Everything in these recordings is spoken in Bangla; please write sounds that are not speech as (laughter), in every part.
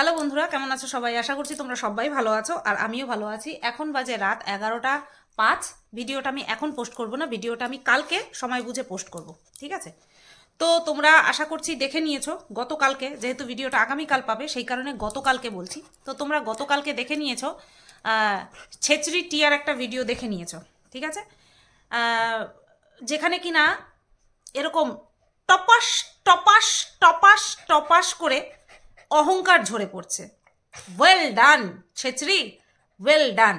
হ্যালো বন্ধুরা, কেমন আছো সবাই? আশা করছি তোমরা সবাই ভালো আছো আর আমিও ভালো আছি। এখন বাজে রাত এগারোটা পাঁচ। ভিডিওটা আমি এখন পোস্ট করব না, ভিডিওটা আমি কালকে সময় বুঝে পোস্ট করব, ঠিক আছে? তো তোমরা আশা করছি দেখে নিয়েছো গতকালকে, যেহেতু ভিডিওটা আগামীকাল পাবে, সেই কারণে গতকালকে বলছি। তো তোমরা গতকালকে দেখে নিয়েছো ছেচড়ি টিয়ার একটা ভিডিও দেখে নিয়েছো, ঠিক আছে? যেখানে কিনা এরকম টপাস টপাস টপাস টপাস করে অহংকার ঝরে পড়ছে। Well done Chhechri well done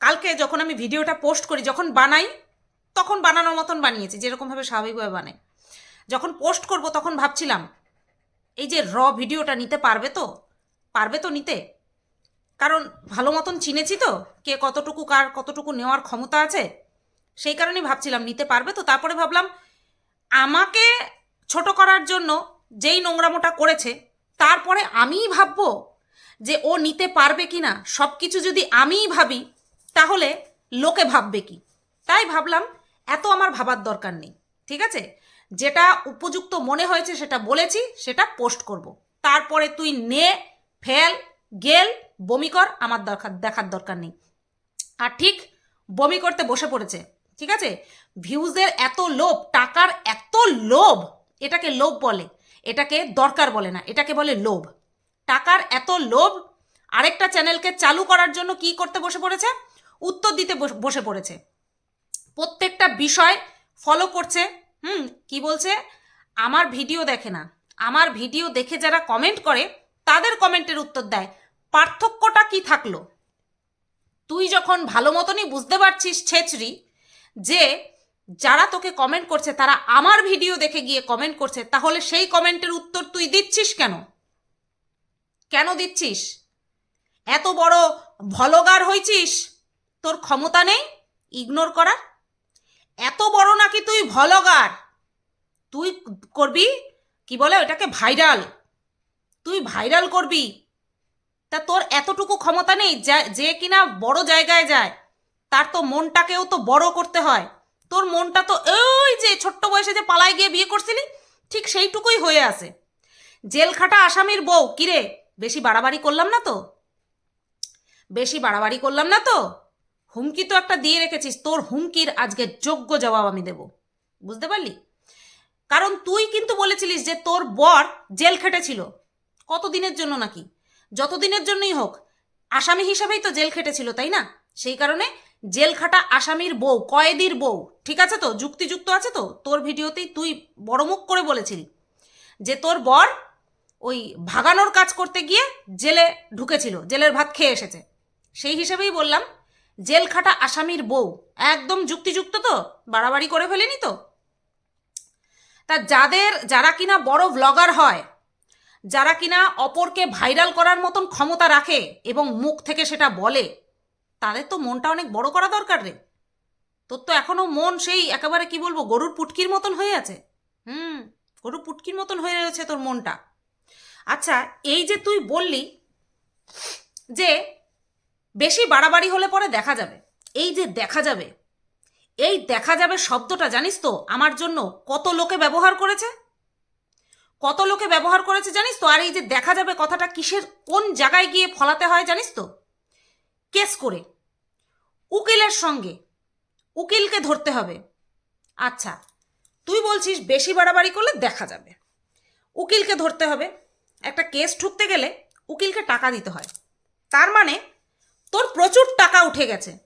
কালকে যখন আমি ভিডিওটা পোস্ট করি, যখন বানাই, তখন বানানোর মতন বানিয়েছি যেরকমভাবে স্বাভাবিকভাবে বানাই। যখন পোস্ট করব, তখন ভাবছিলাম, এই যে র ভিডিওটা নিতে পারবে তো? পারবে তো নিতে? কারণ ভালো মতন চিনেছি তো, কে কতটুকু কার, কতটুকু নেওয়ার ক্ষমতা আছে? সেই কারণেই ভাবছিলাম, নিতে পারবে তো? তারপরে ভাবলাম, আমাকে ছোট করার জন্য যেই নোংরামোটা করেছে, তারপরে আমিই ভাববো যে ও নিতে পারবে কি না সব কিছু যদি আমিই ভাবি, তাহলে লোকে ভাববে কি? তাই ভাবলাম এত আমার ভাবার দরকার নেই, ঠিক আছে? যেটা উপযুক্ত মনে হয়েছে সেটা বলেছি, সেটা পোস্ট করব। তারপরে তুই নে, ফেল, গেল, বমি কর, আমার দরকার, দেখার দরকার নেই। আর ঠিক বমি করতে বসে পড়েছে, ঠিক আছে? ভিউজের এত লোভ, টাকার এত লোভ, এটাকে লোভ বলে। এটাকে দরকার বলে না, এটাকে বলে লোভ। টাকার এত লোভ, আরেকটা চ্যানেলকে চালু করার জন্য কি করতে বসে পড়েছে? উত্তর দিতে বস- পড়েছে। প্রত্যেকটা বিষয় ফলো করছে, হুম, কি বলছে? আমার ভিডিও দেখে না। আমার ভিডিও দেখে যারা কমেন্ট করে, তাদের কমেন্টের উত্তর দেয়। পার্থক্যটা কি থাকল? তুই যখন ভালো মতনই বুঝতে পারছিস, ছেচড়ি, যে যারা তোকে কমেন্ট করছে, তারা আমার ভিডিও দেখে গিয়ে কমেন্ট করছে, তাহলে সেই কমেন্টের উত্তর তুই দিচ্ছিস কেন? কেন দিচ্ছিস? এত বড় ভলগার হয়েছিস তোর ক্ষমতা নেই? ইগনোর করার? এত বড় নাকি তুই ভলগার? তুই করবি, কি বলে ওটাকে ভাইরাল তুই ভাইরাল করবি। তা তোর এতটুকু ক্ষমতা নেই, যা- যে কিনা বড় জায়গায় যায়, তার তো মনটাকেও তো বড় করতে হয়। তোর মনটা তো ওই যে ছোট্ট বয়সে যে পালায় গিয়ে বিয়ে করছিলি, ঠিক সেইটুকুই হয়ে আছে। জেল খাটা আসামির বউ কিরে বেশি বাড়াবাড়ি করলাম না তো? বেশি বাড়াবাড়ি করলাম না তো? হুমকি তো একটা দিয়ে রেখেছিস, তোর হুমকির আজকে যোগ্য জবাব আমি দেব। বুঝতে পারলি? কারণ তুই কিন্তু বলেছিলিস যে তোর বর জেল খেটেছিল। কতদিনের জন্য নাকি? যতদিনের জন্যই হোক, আসামি হিসাবেই তো জেল খেটেছিল, তাই না? সেই কারণে জেল খাটা আসামির বউ, কয়েদির বউ, ঠিক আছে তো? যুক্তিযুক্ত আছে তো? তোর ভিডিওতেই তুই বড় মুখ করে বলেছিলি যে তোর বর ওই ভাগানোর কাজ করতে গিয়ে জেলে ঢুকেছিল, জেলের ভাত খেয়ে এসেছে। সেই হিসেবেই বললাম জেল খাটা আসামির বউ, একদম যুক্তিযুক্ত তো? বাড়াবাড়ি করে ফেলেনি তো? তা যাদের, যারা কিনা বড় ব্লগার হয়, যারা কিনা অপরকে ভাইরাল করার মতন ক্ষমতা রাখে এবং মুখ থেকে সেটা বলে তাদের তো মনটা অনেক বড় করা দরকার রে। তোর তো এখনও মন সেই একেবারে কি বলব, গরুর পুটকির মতন হয়ে আছে। হুম, গরুর পুটকির মতন হয়ে রয়েছে তোর মনটা। আচ্ছা এই যে তুই বললি যে বেশি বাড়াবাড়ি হলে পরে দেখা যাবে। এই যে দেখা যাবে, এই দেখা যাবে শব্দটা জানিস তো, আমার জন্য কত লোকে ব্যবহার করেছে? কত লোকে ব্যবহার করেছে জানিস তো? আর এই যে দেখা যাবে কথাটা কিসের, কোন জায়গায় গিয়ে ফলাতে হয় জানিস তো? কেস করে। উকিলের সঙ্গে। উকিলকে ধরতে হবে। আচ্ছা তুই বলছিস বেশি বাড়াবাড়ি করলে দেখা যাবে। উকিলকে ধরতে হবে। একটা কেস ঠুকতে গেলে উকিলকে টাকা দিতে হয়। তার মানে তোর প্রচুর টাকা উঠে গেছে।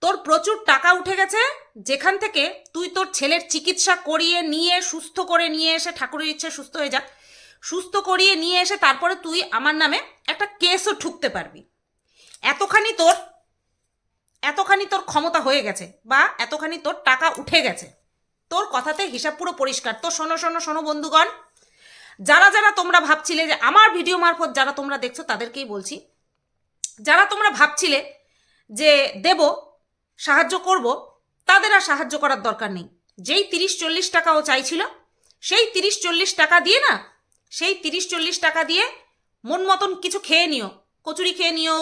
তোর প্রচুর টাকা উঠে গেছে যেখান থেকে তুই তোর ছেলের চিকিৎসা করিয়ে নিয়ে, সুস্থ করে নিয়ে এসে ঠাকুরের ইচ্ছে সুস্থ হয়ে যাক। সুস্থ করিয়ে নিয়ে এসে তারপরে তুই আমার নামে একটা কেসও ঠুকতে পারবি। এতখানি তোর এতখানি তোর ক্ষমতা হয়ে গেছে বা এতখানি তোর টাকা উঠে গেছে। তোর কথাতে হিসাব পুরো পরিষ্কার। তো শোনো শোনো শোনো বন্ধুগণ, যারা যারা তোমরা ভাবছিলে যে আমার ভিডিও মারফত যারা তোমরা দেখছ তাদেরকেই বলছি, যারা তোমরা ভাবছিলে যে দেব, সাহায্য করব, তাদের আর সাহায্য করার দরকার নেই। যেই তিরিশ, চল্লিশ টাকা ও চাইছিল, সেই তিরিশ, চল্লিশ টাকা দিয়ে না, সেই তিরিশ, চল্লিশ টাকা দিয়ে মন মতন কিছু খেয়ে নিও, কচুরি খেয়ে নিও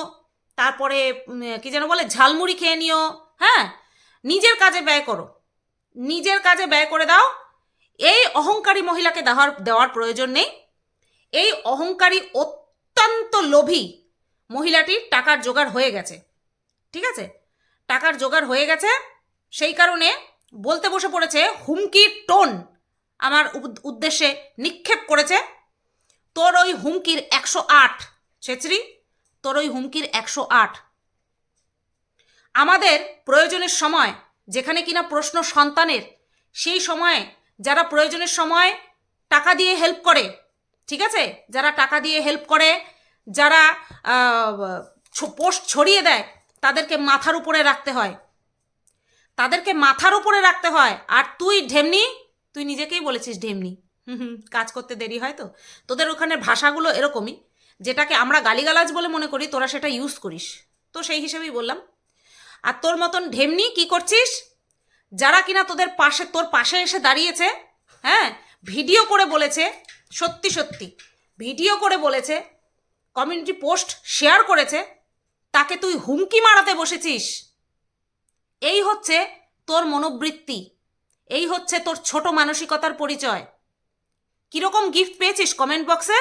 তারপরে কি যেন বলে, ঝালমুড়ি খেয়ে নিও হ্যাঁ? নিজের কাজে ব্যয় করো। নিজের কাজে ব্যয় করে দাও। এই অহংকারী মহিলাকে দেওয়ার দেওয়ার প্রয়োজন নেই। এই অহংকারী অত্যন্ত লোভী মহিলাটির টাকার জোগাড় হয়ে গেছে। ঠিক আছে? টাকার জোগাড় হয়ে গেছে। সেই কারণে বলতে বসে পড়েছে হুমকির টোন আমার উদ- উদ্দেশ্যে নিক্ষেপ করেছে। তোর ওই হুমকির একশো আট ছেচরি তোর ওই হুমকির একশো আট। আমাদের প্রয়োজনের সময়, যেখানে কিনা প্রশ্ন সন্তানের, সেই সময়ে যারা প্রয়োজনের সময় টাকা দিয়ে হেল্প করে, ঠিক আছে? যারা টাকা দিয়ে হেল্প করে, যারা পোস্ট ছড়িয়ে দেয়, তাদেরকে মাথার উপরে রাখতে হয়। তাদেরকে মাথার উপরে রাখতে হয়। আর তুই ঢেমনি, তুই নিজেকেই বলেছিস ঢেমনি। হুম হুম, কাজ করতে দেরি হয় তো? তোদের ওখানে ভাষাগুলো এরকমই। যেটাকে আমরা গালিগালাজ বলে মনে করি, তোরা সেটা ইউজ করিস। তো সেই হিসেবেই বললাম। আর তোর মতন ঢেমনি কি করছিস? যারা কিনা তোদের পাশে, তোর পাশে এসে দাঁড়িয়েছে হ্যাঁ ভিডিও করে বলেছে, সত্যি সত্যি, ভিডিও করে বলেছে কমিউনিটি পোস্ট শেয়ার করেছে, তাকে তুই হুমকি মারাতে বসেছিস। এই হচ্ছে তোর মনোবৃত্তি, এই হচ্ছে তোর ছোট মানসিকতার পরিচয়। কীরকম গিফট পেয়েছিস কমেন্ট বক্সে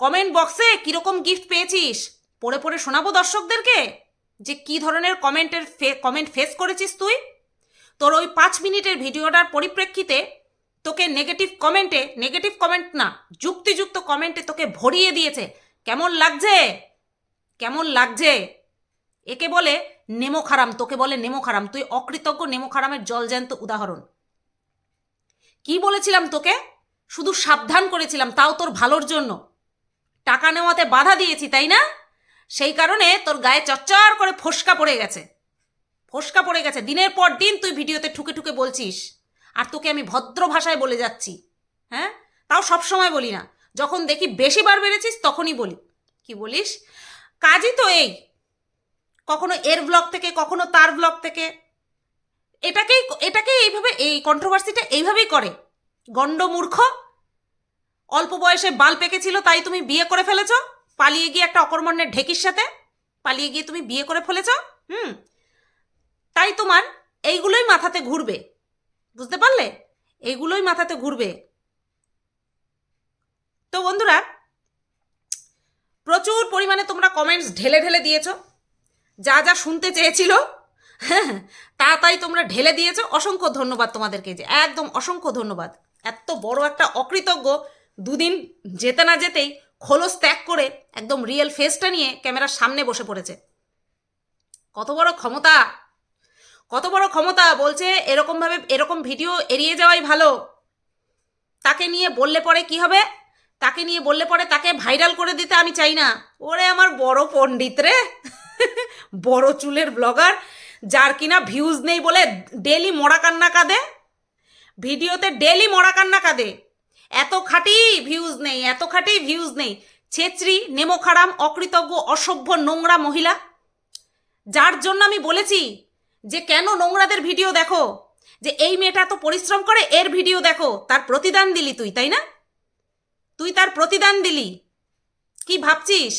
কমেন্ট বক্সে কীরকম গিফট পেয়েছিস? পড়ে পড়ে শোনাবো দর্শকদেরকে? যে কি ধরনের কমেন্টের কমেন্ট ফেস করেছিস তুই? তোর ওই পাঁচ মিনিটের ভিডিওটার পরিপ্রেক্ষিতে তোকে নেগেটিভ কমেন্টে নেগেটিভ কমেন্ট না, যুক্তিযুক্ত কমেন্টে তোকে ভরিয়ে দিয়েছে। কেমন লাগছে? কেমন লাগছে? একে বলে নেমো খারাম, তোকে বলে নেমো খারাম। তুই অকৃতজ্ঞ নেমো খারামের জলজ্যান্ত উদাহরণ। কি বলেছিলাম তোকে? শুধু সাবধান করেছিলাম, তাও তোর ভালোর জন্য। টাকা নেওয়াতে বাধা দিয়েছি, তাই না? সেই কারণে তোর গায়ে চচ্চর করে ফোসকা পড়ে গেছে। ফোসকা পড়ে গেছে। দিনের পর দিন তুই ভিডিওতে ঠুকে ঠুকে বলছিস। আর তোকে আমি ভদ্র ভাষায় বলে যাচ্ছি। হ্যাঁ? তাও সব সময় বলি না। যখন দেখি বেশি বার বেড়েছিস, তখনই বলি। কি বলিস? কাজই তো এই। কখনো এর ব্লগ থেকে, কখনো তার ব্লগ থেকে। এটাকেই এটাকেই এইভাবে, এই কন্ট্রোভার্সিটা এইভাবেই করে। গণ্ডমূর্খ অল্প বয়সে বাল পেকেছিল, তাই তুমি বিয়ে করে ফেলেছ? পালিয়ে গিয়ে একটা অকর্মণ্যের ঢেকির সাথে? পালিয়ে গিয়ে তুমি বিয়ে করে ফেলেছ? হুম। তাই তোমার এইগুলোই মাথাতে ঘুরবে। বুঝতে পারলে? এইগুলোই মাথাতে ঘুরবে। তো বন্ধুরা, প্রচুর পরিমাণে তোমরা কমেন্টস ঢেলে ঢেলে দিয়েছ। যা যা শুনতে চেয়েছিল, (laughs) তা তাই তোমরা ঢেলে দিয়েছ। অসংখ্য ধন্যবাদ তোমাদেরকে যে, একদম অসংখ্য ধন্যবাদ। এত বড় একটা অকৃতজ্ঞ দুদিন যেতে না যেতেই খোলস ত্যাগ করে একদম রিয়েল ফেসটা নিয়ে ক্যামেরার সামনে বসে পড়েছে। কত বড় ক্ষমতা? কত বড় ক্ষমতা? বলছে, এরকমভাবে, এরকম ভিডিও এড়িয়ে যাওয়াই ভালো। তাকে নিয়ে বললে পরে কি হবে? তাকে নিয়ে বললে পরে তাকে ভাইরাল করে দিতে আমি চাই না। ওরে আমার বড় পণ্ডিত রে! (laughs) বড় চুলের ব্লগার যার কিনা ভিউজ নেই বলে ডেলি মরা কান্না কাঁদে? ভিডিওতে ডেলি মরা কান্না কাঁদে। এত খাটি ভিউজ নেই, এত খাটি ভিউজ নেই। ছেচরি নেমো খারাম, অকৃতজ্ঞ, অসভ্য, নোংরা মহিলা। যার জন্য আমি বলেছি যে কেন নোংরাদের ভিডিও দেখো? যে এই মেয়েটা এত পরিশ্রম করে, এর ভিডিও দেখো। তার প্রতিদান দিলি তুই, তাই না? তুই তার প্রতিদান দিলি। কি ভাবছিস?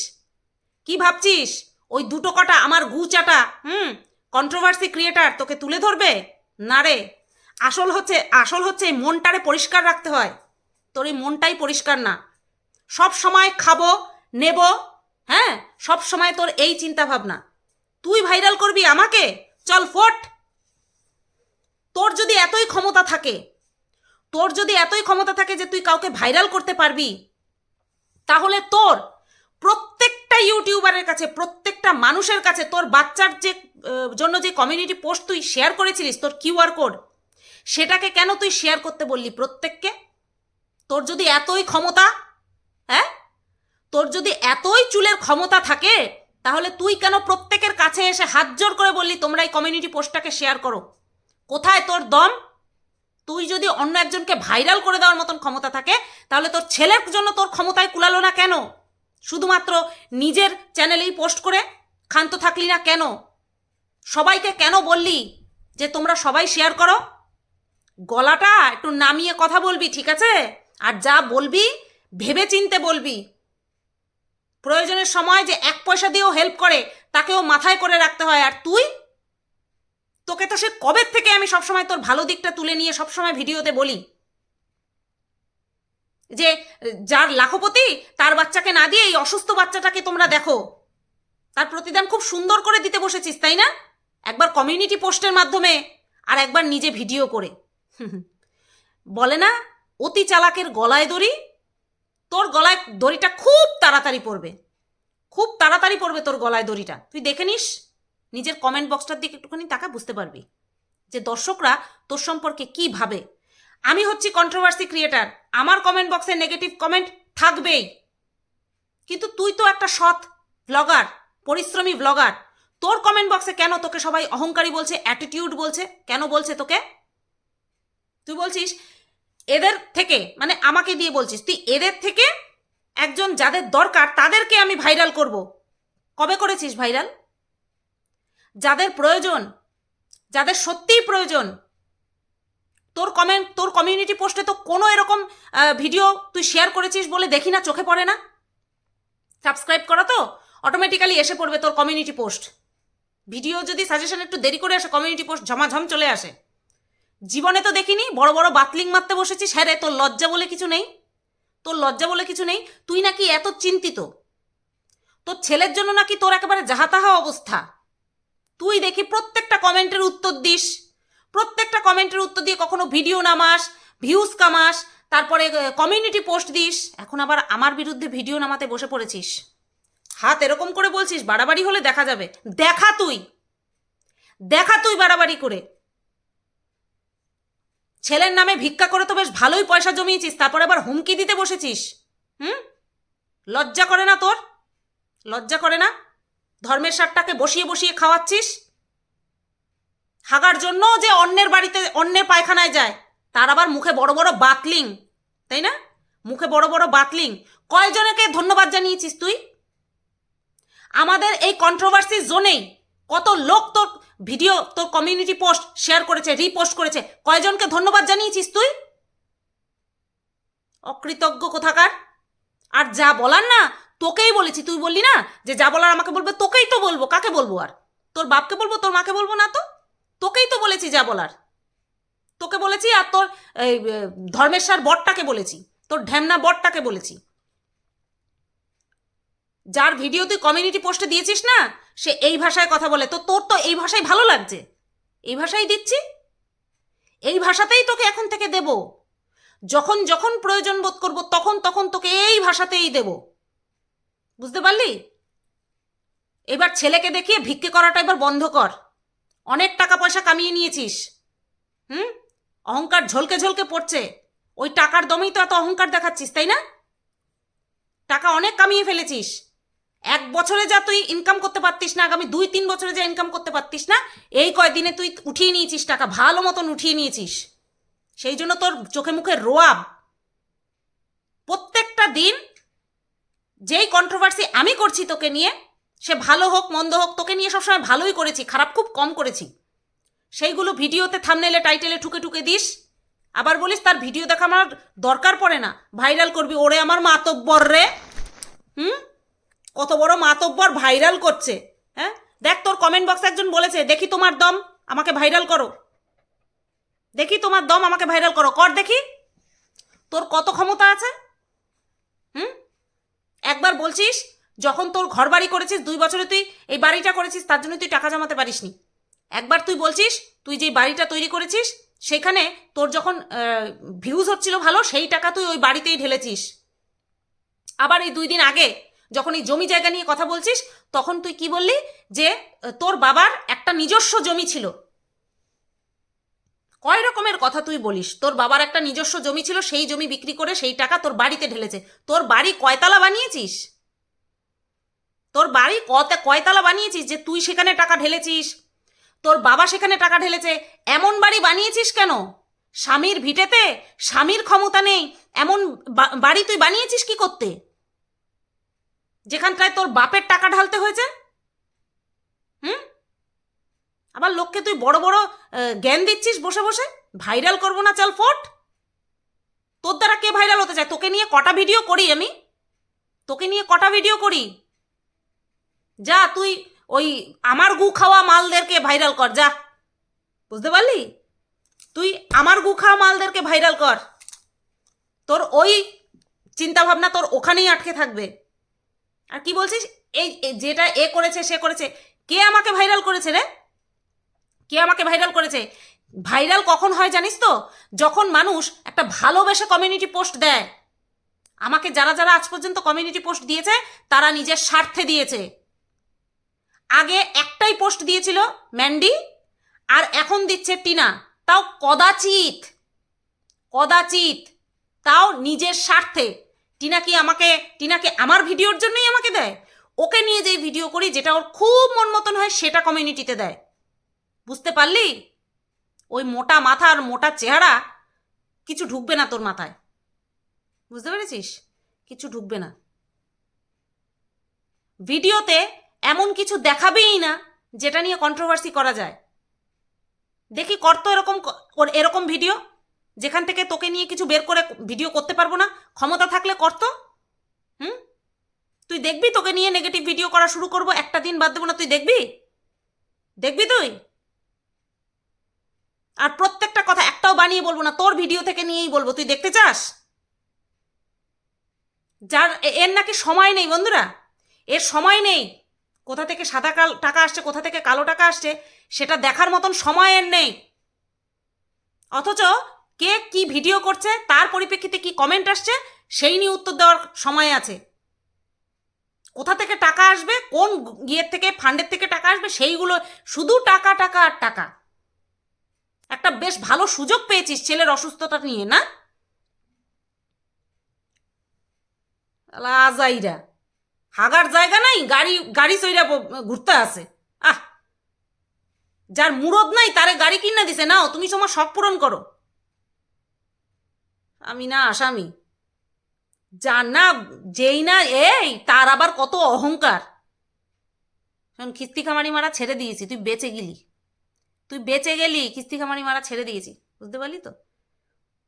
কি ভাবছিস? ওই দুটো কটা আমার গু চাটা, হুম? কন্ট্রোভার্সি ক্রিয়েটার তোকে তুলে ধরবে? না রে। আসল হচ্ছে আসল হচ্ছে মনটারে পরিষ্কার রাখতে হয়। তোর এই মনটাই পরিষ্কার না। সব সময় খাব, নেব হ্যাঁ? সব সময় তোর এই চিন্তা ভাবনা তুই ভাইরাল করবি আমাকে? চল ফোট। তোর যদি এতই ক্ষমতা থাকে, তোর যদি এতই ক্ষমতা থাকে যে তুই কাউকে ভাইরাল করতে পারবি, তাহলে তোর প্রত্যেকটা ইউটিউবারের কাছে, প্রত্যেকটা মানুষের কাছে তোর বাচ্চার যে জন্য যে কমিউনিটি পোস্ট তুই শেয়ার করেছিলিস, তোর কিউআর কোড সেটাকে কেন তুই শেয়ার করতে বললি প্রত্যেককে? তোর যদি এতই ক্ষমতা হ্যাঁ? তোর যদি এতই চুলের ক্ষমতা থাকে, তাহলে তুই কেন প্রত্যেকের কাছে এসে হাত জোর করে বললি, তোমরা এই কমিউনিটি পোস্টটাকে শেয়ার করো কোথায় তোর দম? তুই যদি অন্য একজনকে ভাইরাল করে দেওয়ার মতন ক্ষমতা থাকে, তাহলে তোর ছেলের জন্য তোর ক্ষমতায় কুলালো না কেন? শুধুমাত্র নিজের চ্যানেলেই পোস্ট করে ক্ষান্ত থাকলি না কেন? সবাইকে কেন বললি যে তোমরা সবাই শেয়ার করো? গলাটা একটু নামিয়ে কথা বলবি, ঠিক আছে? আর যা বলবি ভেবে চিনতে বলবি। প্রয়োজনের সময় যে এক পয়সা দিয়েও হেল্প করে, তাকেও মাথায় করে রাখতে হয়। আর তুই? তোকে তো সে কবে থেকে আমি সবসময় তোর ভালো দিকটা তুলে নিয়ে সবসময় ভিডিওতে বলি? যে যার লাখপতি, তার বাচ্চাকে না দিয়ে এই অসুস্থ বাচ্চাটাকে তোমরা দেখো। তার প্রতিদান খুব সুন্দর করে দিতে বসেছিস, তাই না? একবার কমিউনিটি পোস্টের মাধ্যমে, আর একবার নিজে ভিডিও করে। (laughs) বলে না অতি চালাকের গলায় দড়ি, তোর গলায় দড়িটা খুব তাড়াতাড়ি পড়বে। খুব তাড়াতাড়ি পড়বে তোর গলায় দড়িটা। তুই দেখে নিস, নিজের কমেন্ট বক্সটার দিকে একটুখানি তাকা, বুঝতে পারবি যে দর্শকরা তোর সম্পর্কে কি ভাবে। আমি হচ্ছি কন্ট্রোভার্সি ক্রিয়েটার আমার কমেন্ট বক্সে নেগেটিভ কমেন্ট থাকবেই। কিন্তু তুই তো একটা সৎ ব্লগার পরিশ্রমী ব্লগার তোর কমেন্ট বক্সে কেন তোকে সবাই অহংকারী বলছে অ্যাটিটিউড বলছে, কেন বলছে তোকে? তুই বলছিস এদের থেকে মানে আমাকে দিয়ে বলছিস, তুই এদের থেকে একজন যাদের দরকার, তাদেরকে আমি ভাইরাল করব। কবে করেছিস ভাইরাল যাদের প্রয়োজন, যাদের সত্যিই প্রয়োজন, তোর কমেন্ট তোর কমিউনিটি পোস্টে তো কোনো এরকম ভিডিও তুই শেয়ার করেছিস বলে দেখি না, চোখে পড়ে না? সাবস্ক্রাইব করা তো অটোমেটিক্যালি এসে পড়বে তোর কমিউনিটি পোস্ট ভিডিও যদি সাজেশন একটু দেরি করে আসে কমিউনিটি পোস্ট ঝমাঝম চলে আসে। জীবনে তো দেখিনি, বড় বড় বাতলিং মারতে বসেছিস হ্যাঁ রে তোর লজ্জা বলে কিছু নেই? তোর লজ্জা বলে কিছু নেই? তুই নাকি এত চিন্তিত? তোর ছেলের জন্য নাকি তোর একেবারে যাহাতাহা অবস্থা? তুই দেখি প্রত্যেকটা কমেন্টের উত্তর দিস। প্রত্যেকটা কমেন্টের উত্তর দিয়ে কখনো ভিডিও নামাস, ভিউজ কামাস, তারপরে কমিউনিটি পোস্ট দিস। এখন আবার আমার বিরুদ্ধে ভিডিও নামাতে বসে পড়েছিস। হাত এরকম করে বলছিস, বাড়াবাড়ি হলে দেখা যাবে। দেখা তুই। দেখা তুই বাড়াবাড়ি করে। ছেলের নামে ভিক্ষা করে তো বেশ ভালোই পয়সা জমিয়েছিস, তারপর আবার হুমকি দিতে বসেছিস। হুম? লজ্জা করে না তোর? লজ্জা করে না? ধর্মের সারটাকে বসিয়ে বসিয়ে খাওয়াচ্ছিস? হাগার জন্য যে অন্যের বাড়িতে, অন্যের পায়খানায় যায়, তার আবার মুখে বড় বড় বাতলিং, তাই না? মুখে বড় বড় বাতলিং। কয়জনকে ধন্যবাদ জানিয়েছিস তুই? আমাদের এই কন্ট্রোভার্সি জোনেই কত লোক তোর ভিডিও, তোর কমিউনিটি পোস্ট শেয়ার করেছে রিপোস্ট করেছে। কয়জনকে ধন্যবাদ জানিয়েছিস তুই? অকৃতজ্ঞ কোথাকার? আর যা বলার না, তোকেই বলেছি, তুই বললি না যে যা বলার আমাকে বলবে, তোকেই তো বলব। কাকে বলব আর? তোর বাপকে বলব, তোর মাকে বলব না তো? তোকেই তো বলেছি যা বলার। তোকে বলেছি আর তোর এই ধর্মেশ্বর বটটাকে বলেছি। তোর ঢ্যামনা বটটাকে বলেছি। যার ভিডিও তুই কমিউনিটি পোস্টে দিয়েছিস না সে এই ভাষায় কথা বলে। তো তোর তো এই ভাষায় ভালো লাগছে। এই ভাষাই দিচ্ছি। এই ভাষাতেই তোকে এখন থেকে দেব। যখন যখন প্রয়োজন বোধ করব, তখন তখন তোকে এই ভাষাতেই দেব। বুঝতে পারলি? এবার ছেলেকে দেখিয়ে ভিক্ষে করাটা এবার বন্ধ কর। অনেক টাকা পয়সা কামিয়ে নিয়েছিস। হুম? অহংকার ঝলকে ঝলকে পড়ছে। ওই টাকার দমেই তো এত অহংকার দেখাচ্ছিস, তাই না? টাকা অনেক কামিয়ে ফেলেছিস। এক বছরে যা তুই ইনকাম করতে পারতিস না, আগামী দুই তিন বছরে যা ইনকাম করতে পারতিস না, এই কয়দিনে তুই উঠিয়ে নিয়েছিস টাকা, ভালো মতন উঠিয়ে নিয়েছিস। সেই জন্য তোর চোখে মুখে রোয়াব। প্রত্যেকটা দিন যেই কন্ট্রোভার্সি আমি করছি তোকে নিয়ে, সে ভালো হোক, মন্দ হোক, তোকে নিয়ে সবসময় ভালোই করেছি, খারাপ খুব কম করেছি। সেইগুলো ভিডিওতে থামনেলে টাইটেলে ঠুকে ঠুকে দিস। আবার বলিস, তার ভিডিও দেখা আমার দরকার পড়ে না। ভাইরাল করবি। ওরে আমার মাতব্বর রে। হুম? কত বড় মাতব্বর ভাইরাল করছে হ্যাঁ? দেখ তোর কমেন্ট বক্সে একজন বলেছে, দেখি তোমার দম, আমাকে ভাইরাল করো। দেখি তোমার দম, আমাকে ভাইরাল করো। কর দেখি। তোর কত ক্ষমতা আছে? হুম? একবার বলছিস, যখন তোর ঘর বাড়ি করেছিস, দুই বছরে তুই এই বাড়িটা করেছিস, তার জন্য তুই টাকা জমাতে পারিসনি। একবার তুই বলছিস, তুই যে বাড়িটা তৈরি করেছিস, সেখানে তোর যখন ভিউজ হচ্ছিল ভালো, সেই টাকা তুই ওই বাড়িতেই ঢেলেছিস। আবার এই দুই দিন আগে যখন এই জমি জায়গা নিয়ে কথা বলছিস, তখন তুই কি বললি? যে তোর বাবার একটা নিজস্ব জমি ছিল। কয় রকমের কথা তুই বলিস? তোর বাবার একটা নিজস্ব জমি ছিল, সেই জমি বিক্রি করে সেই টাকা তোর বাড়িতে ঢেলেছে। তোর বাড়ি কয়তলা বানিয়েছিস? তোর বাড়ি কত, কয়তলা বানিয়েছিস যে তুই সেখানে টাকা ঢেলেছিস? তোর বাবা সেখানে টাকা ঢেলেছে। এমন বাড়ি বানিয়েছিস কেন? স্বামীর ভিটেতে, স্বামীর ক্ষমতা নেই। এমন বাড়ি তুই বানিয়েছিস কি করতে? যেখানটায় তোর বাপের টাকা ঢালতে হয়েছে? হুম? আবার লোককে তুই বড় বড় জ্ঞান দিচ্ছিস বসে বসে? ভাইরাল করব না চল ফোট? তোর দ্বারা কে ভাইরাল হতে চায়? তোকে নিয়ে কটা ভিডিও করি আমি? তোকে নিয়ে কটা ভিডিও করি? যা, তুই ওই আমার গু খাওয়া মালদেরকে ভাইরাল কর, যা। বুঝতে পারলি? তুই আমার গু খাওয়া মালদেরকে ভাইরাল কর। তোর ওই চিন্তা ভাবনা তোর ওখানেই আটকে থাকবে। আর কি বলছিস? এই যেটা এ করেছে, সে করেছে। কে আমাকে ভাইরাল করেছে রে? কে আমাকে ভাইরাল করেছে? ভাইরাল কখন হয় জানিস তো? যখন মানুষ একটা ভালোবেসে কমিউনিটি পোস্ট দেয়। আমাকে যারা যারা আজ পর্যন্ত কমিউনিটি পোস্ট দিয়েছে, তারা নিজের স্বার্থে দিয়েছে। আগে একটাই পোস্ট দিয়েছিল ম্যান্ডি আর এখন দিচ্ছে টিনা। তাও কদাচিত কদাচিত তাও নিজের স্বার্থে। টিনা কি আমাকে টিনাকে আমার ভিডিওর জন্যই আমাকে দেয়? ওকে নিয়ে যেই ভিডিও করি, যেটা ওর খুব মন মতন হয়, সেটা কমিউনিটিতে দেয়। বুঝতে পারলি? ওই মোটা মাথা আর মোটা চেহারা কিছু ঢুকবে না তোর মাথায়। বুঝতে পেরেছিস? কিছু ঢুকবে না। ভিডিওতে এমন কিছু দেখাবেই না, যেটা নিয়ে কন্ট্রোভার্সি করা যায়। দেখি কর তো এরকম এরকম ভিডিও। যেখান থেকে তোকে নিয়ে কিছু বের করে ভিডিও করতে পারব না, ক্ষমতা থাকলে কর তো। হুম? তুই দেখবি তোকে নিয়ে নেগেটিভ ভিডিও করা শুরু করব, একটা দিন বাদ দেবো না, তুই দেখবি? দেখবি তুই? আর প্রত্যেকটা কথা একটাও বানিয়ে বলব না, তোর ভিডিও থেকে নিয়েই বলব, তুই দেখতে চাস? যার এর নাকি সময় নেই বন্ধুরা, এর সময় নেই। কোথা থেকে সাদা কাল, টাকা আসছে, কোথা থেকে কালো টাকা আসছে, সেটা দেখার মতন সময় এর নেই। অথচ কে কি ভিডিও করছে, তার পরিপ্রেক্ষিতে কি কমেন্ট আসছে, সেই নিয়ে উত্তর দেওয়ার সময় আছে। কোথা থেকে টাকা আসবে, কোন ইয়ের থেকে, ফান্ডের থেকে টাকা আসবে, সেইগুলো শুধু টাকা টাকা আর টাকা। একটা বেশ ভালো সুযোগ পেয়েছিস ছেলের অসুস্থতা নিয়ে, না? আজাইরা। হাগার জায়গা নাই, গাড়ি গাড়ি চইরা ঘুরতে আসে। আহ! যার মুরদ নাই, তারে গাড়ি কিনে দিছে, নাও, তুমি তোমার শখ পূরণ করো। আমি না আসামি। যার না, যেই না, এই, তার আবার কত অহংকার। শোন, খিস্তি খামারি মারা ছেড়ে দিয়েছি, তুই বেঁচে গেলি। তুই বেঁচে গেলি কিস্তি খামারি মারা ছেড়ে দিয়েছি, বুঝতে পারলি তো?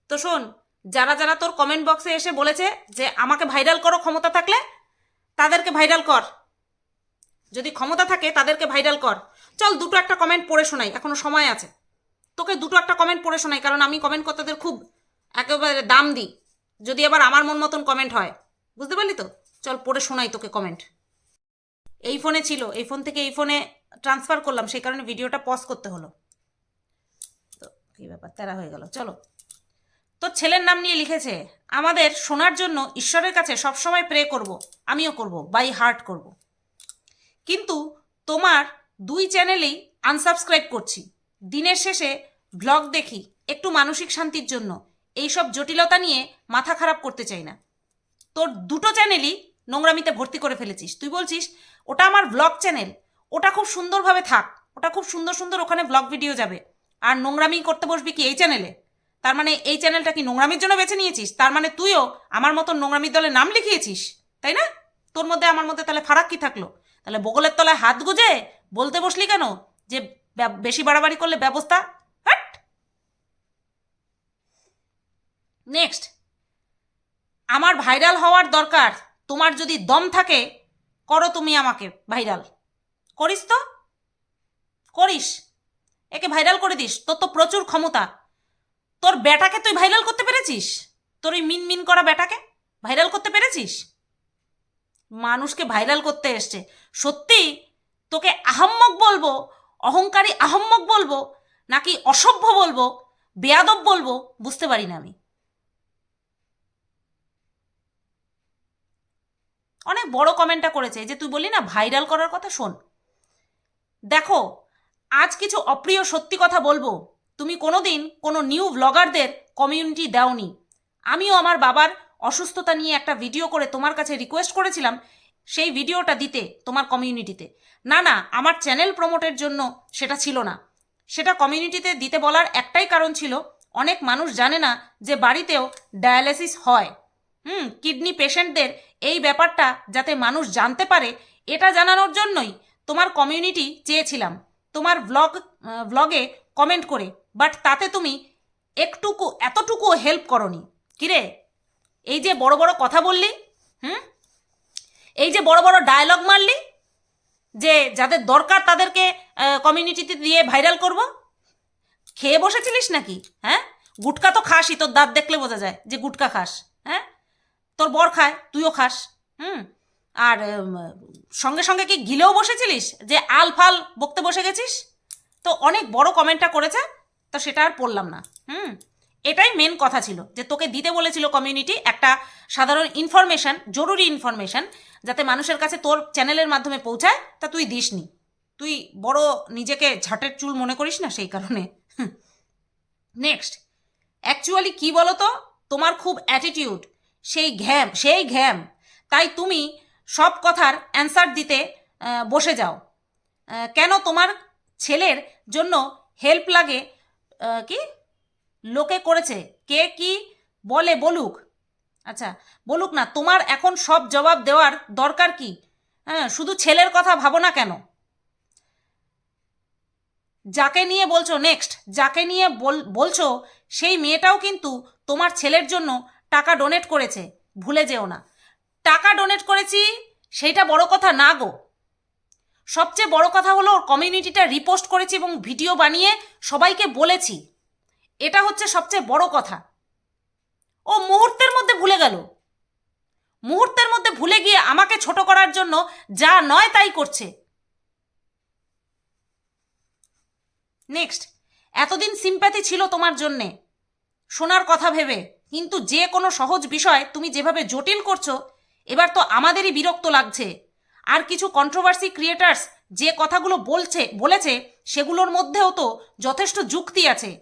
তো শোন, যারা যারা তোর কমেন্ট বক্সে এসে বলেছে যে আমাকে ভাইরাল করো ক্ষমতা থাকলে, তাদেরকে ভাইরাল কর। যদি ক্ষমতা থাকে, তাদেরকে ভাইরাল কর। চল, দুটো একটা কমেন্ট পড়ে শোনাই, এখনও সময় আছে। তোকে দুটো একটা কমেন্ট পড়ে শোনাই, কারণ আমি কমেন্ট কর্তাদের খুব একেবারে দাম দিই যদি আবার আমার মন মতন কমেন্ট হয়। বুঝতে পারলি তো? চল পড়ে শোনাই তোকে কমেন্ট এই ফোনে ছিল। এই ফোন থেকে এই ফোনে ট্রান্সফার করলাম। সেই কারণে ভিডিওটা পজ করতে হলো। তো কী ব্যাপার? তেরা হয়ে গেল। চলো। তোর ছেলের নাম নিয়ে লিখেছে, আমাদের শোনার জন্য ঈশ্বরের কাছে সবসময় প্রে করব। আমিও করব। বাই হার্ট করব। কিন্তু তোমার দুই চ্যানেলেই আনসাবস্ক্রাইব করছি। দিনের শেষে ব্লগ দেখি। একটু মানসিক শান্তির জন্য। এইসব জটিলতা নিয়ে মাথা খারাপ করতে চাই না। তোর দুটো চ্যানেলই নোংরামিতে ভর্তি করে ফেলেছিস। তুই বলছিস, ওটা আমার ব্লগ চ্যানেল ওটা খুব সুন্দরভাবে থাক, ওটা খুব সুন্দর সুন্দর ওখানে ব্লগ ভিডিও যাবে। আর নোংরামি করতে বসবি কি এই চ্যানেলে তার মানে এই চ্যানেলটা কি নোংরামির জন্য বেছে নিয়েছিস? তার মানে তুইও আমার মতো নোংরামির দলে নাম লিখিয়েছিস, তাই না? তোর মধ্যে আমার মধ্যে তাহলে ফারাক কি থাকল? তাহলে বগলের তলায় হাত গুজে বলতে বসলি কেন যে বেশি বাড়াবাড়ি করলে ব্যবস্থা নেক্সট আমার ভাইরাল হওয়ার দরকার। তোমার যদি দম থাকে, করো তুমি আমাকে ভাইরাল করিস তো? করিস। একে ভাইরাল করে দিস। তোর তো প্রচুর ক্ষমতা। তোর বেটাকে তুই ভাইরাল করতে পেরেছিস? তোর ওই মিন মিন করা বেটাকে ভাইরাল করতে পেরেছিস? মানুষকে ভাইরাল করতে এসছে। সত্যি? তোকে আহাম্মক বলব, অহংকারী আহাম্মক বলব, নাকি অসভ্য বলব, বেয়াদব বলব, বুঝতে পারি না আমি। অনেক বড় কমেন্টটা করেছে যে তুই বললি না ভাইরাল করার কথা, শোন। দেখো, আজ কিছু অপ্রিয় সত্যি কথা বলব। তুমি কোনো দিন কোনো নিউ ব্লগারদের কমিউনিটি দাওনি। আমিও আমার বাবার অসুস্থতা নিয়ে একটা ভিডিও করে তোমার কাছে রিকোয়েস্ট করেছিলাম, সেই ভিডিওটা দিতে তোমার কমিউনিটিতে না না, আমার চ্যানেল প্রমোটের জন্য সেটা ছিল না। সেটা কমিউনিটিতে দিতে বলার একটাই কারণ ছিল, অনেক মানুষ জানে না যে বাড়িতেও ডায়ালিসিস হয়। হুম কিডনি পেশেন্টদের এই ব্যাপারটা যাতে মানুষ জানতে পারে, এটা জানানোর জন্যই তোমার কমিউনিটি চেয়েছিলাম। তোমার ব্লগ ব্লগে কমেন্ট করে বাট তাতে তুমি একটুকু এতটুকু হেল্প করনি। কিরে? এই যে বড় বড় কথা বললি, হুম? এই যে বড় বড় ডায়লগ মারলি, যে যাদের দরকার তাদেরকে কমিউনিটিতে দিয়ে ভাইরাল করব। খেয়ে বসেছিলিস নাকি হ্যাঁ? গুটকা তো খাসই, তোর দাঁত দেখলে বোঝা যায় যে গুটকা খাস হ্যাঁ? তোর বর খায়, তুইও খাস, হুম? আর সঙ্গে সঙ্গে কি গিলেও বসেছিলিস যে আল ফাল বকতে বসে গেছিস? তো অনেক বড় কমেন্টটা করেছে, তো সেটা আর পড়লাম না, হুম? এটাই মেন কথা ছিল, যে তোকে দিতে বলেছিল কমিউনিটি একটা সাধারণ ইনফরমেশন জরুরি ইনফরমেশন যাতে মানুষের কাছে তোর চ্যানেলের মাধ্যমে পৌঁছায়, তা তুই দিসনি। তুই বড় নিজেকে ঝাটের চুল মনে করিস না সেই কারণে নেক্সট অ্যাকচুয়ালি কি বলো তো তোমার খুব অ্যাটিটিউড সেই ঘ্যাম সেই ঘ্যাম। তাই তুমি সব কথার অ্যান্সার দিতে বসে যাও। কেন তোমার ছেলের জন্য হেল্প লাগে কি? লোকে করেছে। কে কি বলে বলুক। আচ্ছা বলুক না, তোমার এখন সব জবাব দেওয়ার দরকার কি? হ্যাঁ শুধু ছেলের কথা ভাবো না কেন? যাকে নিয়ে বলছো নেক্সট যাকে নিয়ে বল, বলছো, সেই মেয়েটাও কিন্তু তোমার ছেলের জন্য টাকা ডোনেট করেছে, ভুলে যেও না। টাকা ডোনেট করেছি, সেইটা বড় কথা না গো। সবচেয়ে বড় কথা হলো, ওর কমিউনিটিটা রিপোস্ট করেছি এবং ভিডিও বানিয়ে সবাইকে বলেছি। এটা হচ্ছে সবচেয়ে বড় কথা। ও মুহূর্তের মধ্যে ভুলে গেল। মুহূর্তের মধ্যে ভুলে গিয়ে আমাকে ছোট করার জন্য যা নয় তাই করছে। নেক্সট এতদিন সিম্প্যাথি ছিল তোমার জন্যে। শোনার কথা ভেবে। কিন্তু যে কোনো সহজ বিষয় তুমি যেভাবে জটিল করছ, এবার তো আমাদেরই বিরক্ত লাগছে। আর কিছু কন্ট্রোভার্সি ক্রিয়েটার্স যে কথাগুলো বলছে, বলেছে, সেগুলোর মধ্যেও তো যথেষ্ট যুক্তি আছে।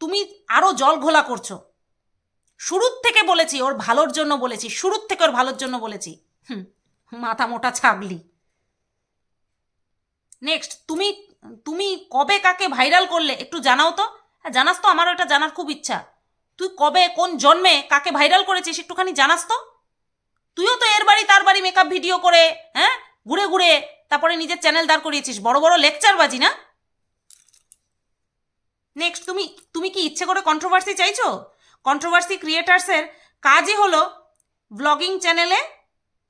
তুমি আরও জল ঘোলা করছ। শুরুর থেকে বলেছি ওর ভালোর জন্য বলেছি, শুরুর থেকে ওর ভালোর জন্য বলেছি। হুম, মাথা মোটা ছাগলি। নেক্সট তুমি তুমি কবে কাকে ভাইরাল করলে একটু জানাও তো। জানাস তো, আমারও এটা জানার খুব ইচ্ছা। তুই কবে, কোন জন্মে, কাকে ভাইরাল করেছিস একটুখানি জানাস তো। তুইও তো এর বাড়ি তার বাড়ি মেকআপ ভিডিও করে হ্যাঁ ঘুরে ঘুরে তারপরে নিজের চ্যানেল দাঁড় করিয়েছিস। বড় বড় লেকচার বাজি না? নেক্সট তুমি তুমি কি ইচ্ছে করে কন্ট্রোভার্সি চাইছো? কন্ট্রোভার্সি ক্রিয়েটার্সের কাজই হলো ব্লগিং চ্যানেলে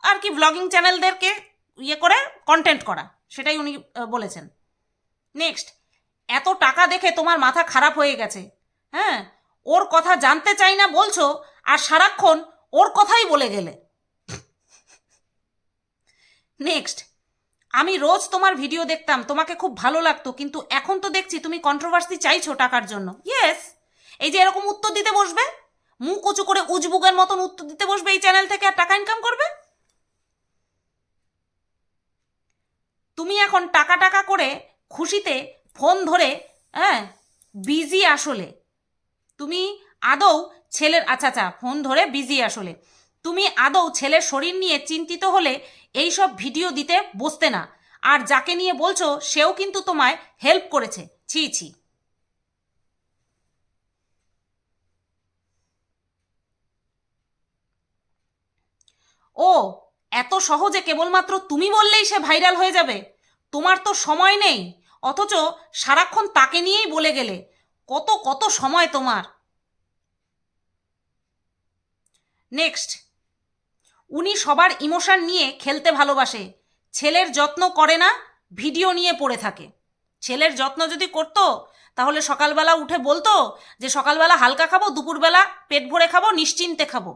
আর কি ব্লগিং চ্যানেলদেরকে ইয়ে করে কন্টেন্ট করা। সেটাই উনি বলেছেন। নেক্সট এত টাকা দেখে তোমার মাথা খারাপ হয়ে গেছে হ্যাঁ? ওর কথা জানতে চাই না বলছো, আর সারাক্ষণ ওর কথাই বলে গেলে। নেক্সট আমি রোজ তোমার ভিডিও দেখতাম, তোমাকে খুব ভালো লাগতো, কিন্তু এখন তো দেখছি তুমি কন্ট্রোভার্সি চাইছো টাকার জন্য। ইয়েস এই যে এরকম উত্তর দিতে বসবে, মুখ উঁচু করে উজবুকের মতন উত্তর দিতে বসবে এই চ্যানেল থেকে, আর টাকা ইনকাম করবে? তুমি এখন টাকা টাকা করে খুশিতে ফোন ধরে হ্যাঁ বিজি আসলে। তুমি আদৌ ছেলের আচ্ছা আচ্ছা ফোন ধরে বিজি আসলে। তুমি আদৌ ছেলের শরীর নিয়ে চিন্তিত হলে এই সব ভিডিও দিতে বসতে না। আর যাকে নিয়ে বলছো, সেও কিন্তু তোমায় হেল্প করেছে। ছি ছি। ও, এত সহজে কেবলমাত্র তুমি বললেই সে ভাইরাল হয়ে যাবে। তোমার তো সময় নেই। অথচ সারাক্ষণ তাকে নিয়েই বলে গেলে। কত কত সময় তোমার? নেক্সট উনি সবার ইমোশন নিয়ে খেলতে ভালোবাসে। ছেলের যত্ন করে না ভিডিও নিয়ে পড়ে থাকে। ছেলের যত্ন যদি করতো, তাহলে সকালবেলা উঠে বলতো যে, সকালবেলা হালকা খাব, দুপুরবেলা পেট ভরে খাব, নিশ্চিন্তে খাব।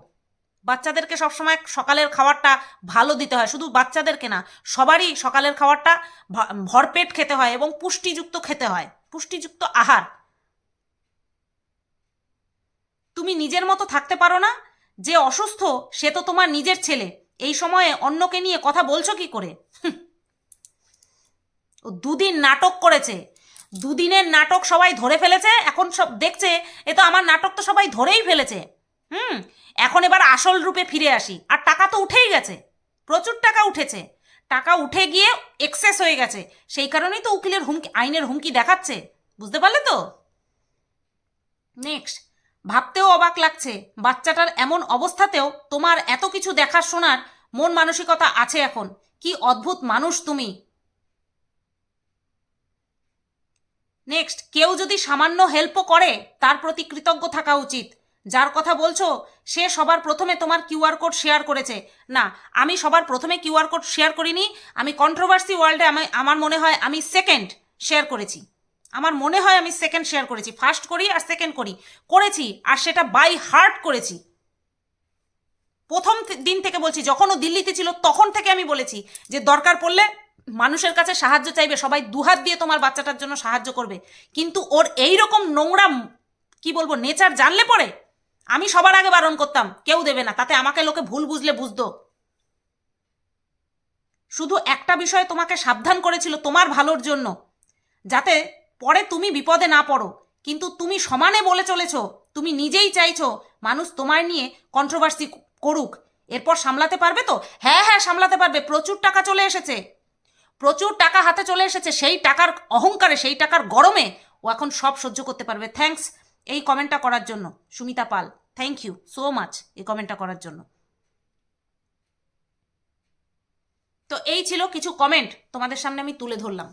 বাচ্চাদেরকে সবসময় সকালের খাবারটা ভালো দিতে হয়। শুধু বাচ্চাদেরকে না, সবারই সকালের খাবারটা ভরপেট খেতে হয় এবং পুষ্টিযুক্ত খেতে হয়। পুষ্টিযুক্ত আহার। তুমি নিজের মতো থাকতে পারো না? যে অসুস্থ, সে তো তোমার নিজের ছেলে। এই সময়ে অন্যকে নিয়ে কথা বলছো কি করে। ও দুদিন নাটক করেছে। দুদিনের নাটক সবাই ধরে ফেলেছে, এখন সব দেখছে, এ তো আমার নাটক তো সবাই ধরেই ফেলেছে। হুম, এখন এবার আসল রূপে ফিরে আসি। আর টাকা তো উঠেই গেছে। প্রচুর টাকা উঠেছে। টাকা উঠে গিয়ে এক্সেস হয়ে গেছে। সেই কারণেই তো উকিলের হুমকি, আইনের হুমকি দেখাচ্ছে। বুঝতে পারলে তো? নেক্সট। ভাবতেও অবাক লাগছে। বাচ্চাটার এমন অবস্থাতেও তোমার এত কিছু দেখার শোনার মন মানসিকতা আছে এখন। কি অদ্ভুত মানুষ তুমি। নেক্সট কেউ যদি সামান্য হেল্পও করে, তার প্রতি কৃতজ্ঞ থাকা উচিত। যার কথা বলছো, সে সবার প্রথমে তোমার কিউআর কোড শেয়ার করেছে। না, আমি সবার প্রথমে কিউআর কোড শেয়ার করিনি, আমি কন্ট্রোভার্সি ওয়ার্ল্ডে আমি, আমার মনে হয় আমি সেকেন্ড শেয়ার করেছি। আমার মনে হয় আমি সেকেন্ড শেয়ার করেছি। ফার্স্ট করি আর সেকেন্ড করি। করেছি আর সেটা বাই হার্ট করেছি। প্রথম দিন থেকে বলছি, যখন ও দিল্লিতে ছিল, তখন থেকে আমি বলেছি যে দরকার পড়লে মানুষের কাছে সাহায্য চাইবে, সবাই দুহাত দিয়ে তোমার বাচ্চাটার জন্য সাহায্য করবে। কিন্তু ওর এই রকম নোংরা কি বলব নেচার জানলে পরে আমি সবার আগে বারণ করতাম, কেউ দেবে না, তাতে আমাকে লোকে ভুল বুঝলে বুঝতো। শুধু একটা বিষয়ে তোমাকে সাবধান করেছিল তোমার ভালোর জন্য, যাতে পরে তুমি বিপদে না পড়ো। কিন্তু তুমি সমানে বলে চলেছ, তুমি নিজেই চাইছো মানুষ তোমার নিয়ে কন্ট্রোভার্সি করুক। এরপর সামলাতে পারবে তো? হ্যাঁ হ্যাঁ সামলাতে পারবে। প্রচুর টাকা চলে এসেছে। প্রচুর টাকা হাতে চলে এসেছে সেই টাকার অহংকারে, সেই টাকার গরমে। ও এখন সব সহ্য করতে পারবে। থ্যাঙ্কস এই কমেন্টটা করার জন্য। Sumita Pal thank you so much এই কমেন্টটা করার জন্য। তো এই ছিল কিছু কমেন্ট তোমাদের সামনে আমি তুলে ধরলাম।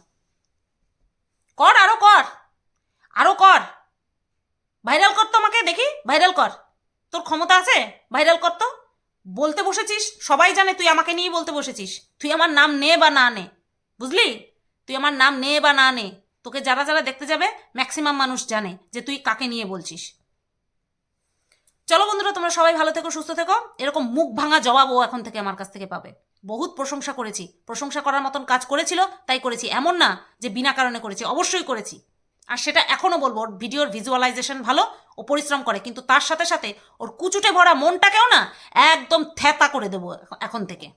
কর, আরও কর। আরও কর। ভাইরাল কর তো আমাকে, দেখি, ভাইরাল কর। তোর ক্ষমতা আছে? ভাইরাল কর তো। বলতে বসেছিস, সবাই জানে তুই আমাকে নিয়ে বলতে বসেছিস। তুই আমার নাম নে বা না নে, বুঝলি? তুই আমার নাম নে বা না নে, তোকে যারা যারা দেখতে যাবে ম্যাক্সিমাম মানুষ জানে যে তুই কাকে নিয়ে বলছিস। চলো বন্ধুরা, তোমরা সবাই ভালো থেকো, সুস্থ থেকো। এরকম মুখ ভাঙা জবাবও এখন থেকে আমার কাছ থেকে পাবে। বহুত প্রশংসা করেছি। প্রশংসা করার মতন কাজ করেছিল, তাই করেছি। এমন না যে বিনা কারণে করেছি, অবশ্যই করেছি। আর সেটা এখনও বলব, ওর ভিডিওর ভিজুয়ালাইজেশন ভালো, ও পরিশ্রম করে, কিন্তু তার সাথে সাথে ওর কুচুটে ভরা মনটাকেও না একদম থ্যাতা করে দেবো এখন- থেকে।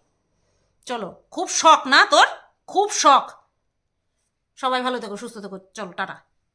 চলো, খুব শখ না তোর? খুব শখ। সবাই ভালো থেকো, সুস্থ থেকো। চলো, টাটা।